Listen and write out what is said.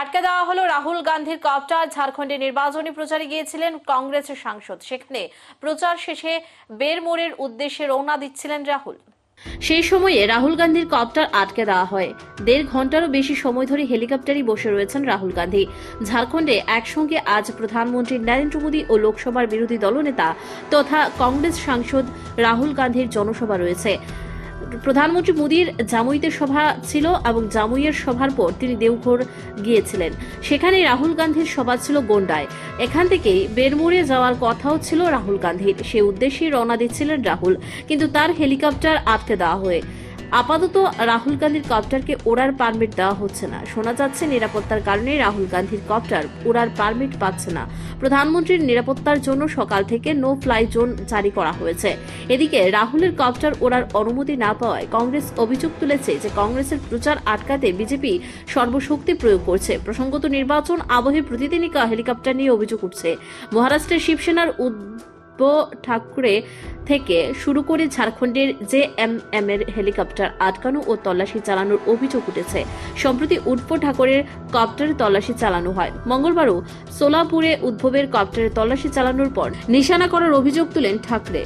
আটকে দেওয়া হলো রাহুল গান্ধীর কপ্টার ঝাড়খণ্ডে নির্বাচনী প্রচারে গিয়েছিলেন কংগ্রেসের সাংসদ। সেখানে প্রচার শেষে বেরমোড়ের উদ্দেশ্যে রওনা দিচ্ছিলেন রাহুল। সেই সময়ে রাহুল গান্ধীর কপ্টার আটকে দেওয়া হয়। দেড় ঘন্টারও বেশি সময় ধরে হেলিকপ্টারই বসে রয়েছেন রাহুল গান্ধী। ঝাড়খণ্ডে একসঙ্গে আজ প্রধানমন্ত্রী নরেন্দ্র মোদী ও লোকসভার বিরোধী দলনেতা তথা কংগ্রেস সাংসদ রাহুল গান্ধীর জনসভা রয়েছে। প্রধানমন্ত্রী মোদীর জামুইতে সভা ছিল এবং জামুইয়ের সভার পর তিনি দেওঘর গিয়েছিলেন। সেখানে রাহুল গান্ধীর সভা ছিল গোন্ডায়। এখান থেকেই বেরমুড়ে যাওয়ার কথাও ছিল রাহুল গান্ধীর। সে উদ্দেশ্যে রওনা দিচ্ছিলেন রাহুল। কিন্তু তার হেলিকপ্টার আটকে দেওয়া হয় আপাতত রাহুল গান্ধীর কপ্টারকে ওড়ার পারমিট দেওয়া হচ্ছে না। শোনা যাচ্ছে নিরাপত্তার কারণে রাহুল গান্ধীর কপ্টার ওড়ার পারমিট পাচ্ছে না। প্রধানমন্ত্রীর নিরাপত্তার জন্য সকাল থেকে নো ফ্লাই জোন জারি করা হয়েছে। এদিকে রাহুলের কপ্টার ওড়ার অনুমতি না পাওয়ায় কংগ্রেস অভিযোগ তুলেছে যে কংগ্রেসের প্রচার আটকাতে বিজেপি সর্বশক্তি প্রয়োগ করছে। প্রসঙ্গত নির্বাচন আবহে প্রতিদিনই হেলিকপ্টার নিয়ে অভিযোগ উঠছে। মহারাষ্ট্রের শিবসেনার উদ্ধব ঠাকুরে থেকে শুরু করে ঝাড়খণ্ডের জে এম এম এর হেলিকপ্টার, আটকানো ও তল্লাশি চালানোর অভিযোগ উঠেছে। সম্প্রতি উৎপ ঠাকুরের কপ্টারে তল্লাশি চালানো হয়। মঙ্গলবারও সোলাপুরে উদ্ভবের কপ্টারে তল্লাশি চালানোর পর নিশানা করার অভিযোগ তুলেন ঠাকরে।